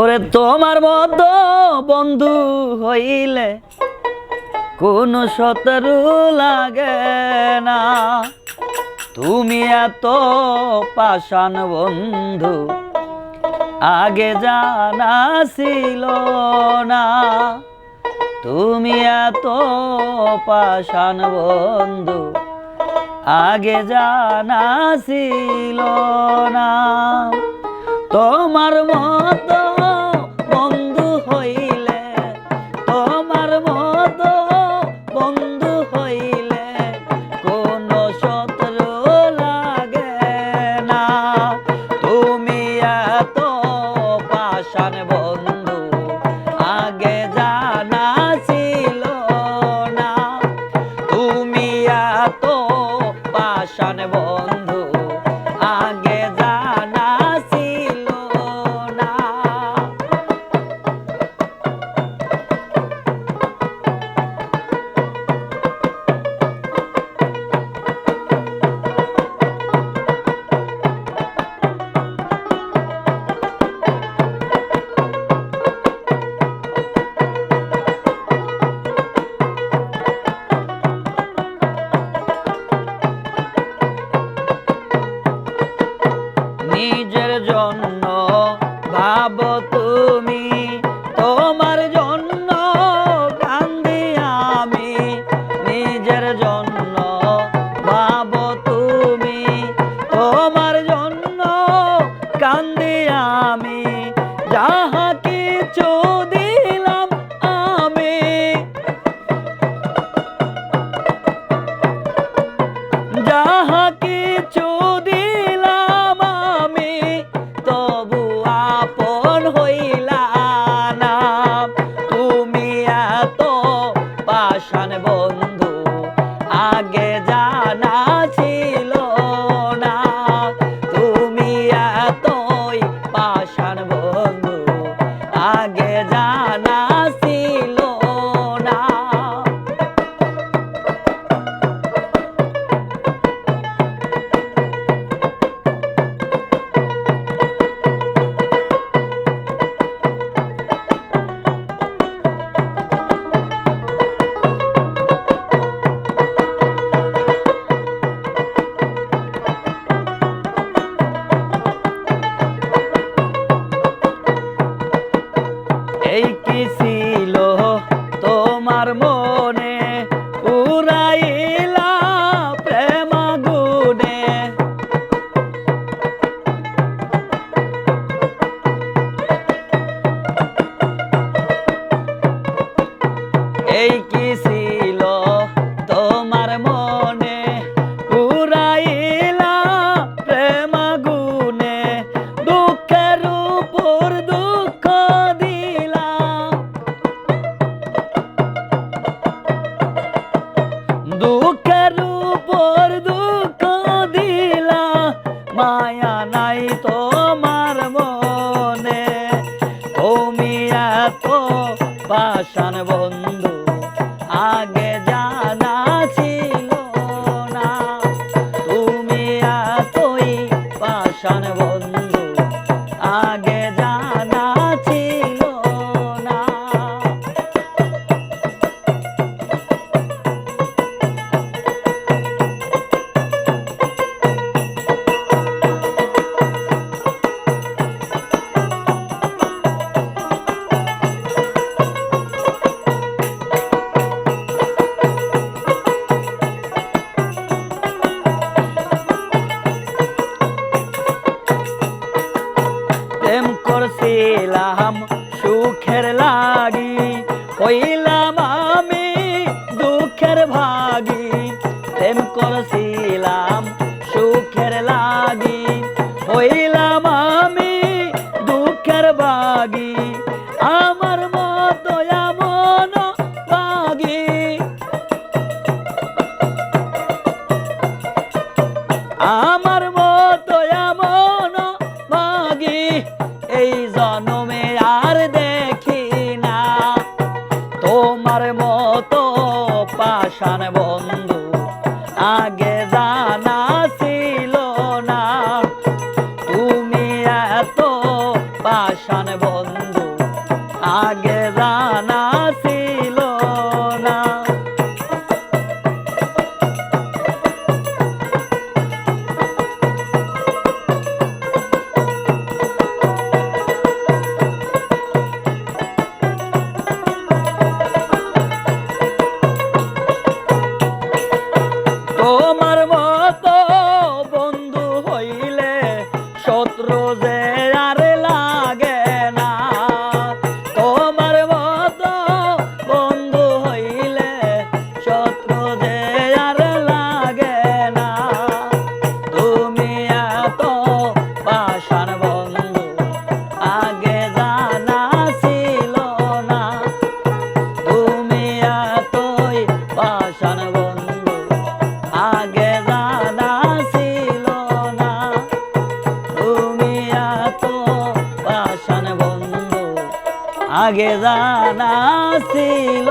ওরে তোমার মত বন্ধু হইলে কোন শতরু লাগে না। তুমি এত পাষাণ বন্ধু, আগে জানা ছিল না। তুমি এত পাষাণ বন্ধু, আগে জানা ছিল না। তোমার মতো আগে যাহা কিছু দিলাম আমি। যাহা কিছু দিলাম আমি, তবু হইলা তুমি এত বন্ধু, আগে জানা এই কি ছিল তোমার মনে? উড়াইলা প্রেম গুনে দুঃখের উপর দুঃখ দিলা। দুঃখের উপর দুঃখ দিলা। মায়া নাই তোমার করছিলাম সুখের লাগি হইলাম আমি দুঃখের ভাগি প্রেম করছিলাম আসান বন্ধু। আগে রান আগে জানা ছিল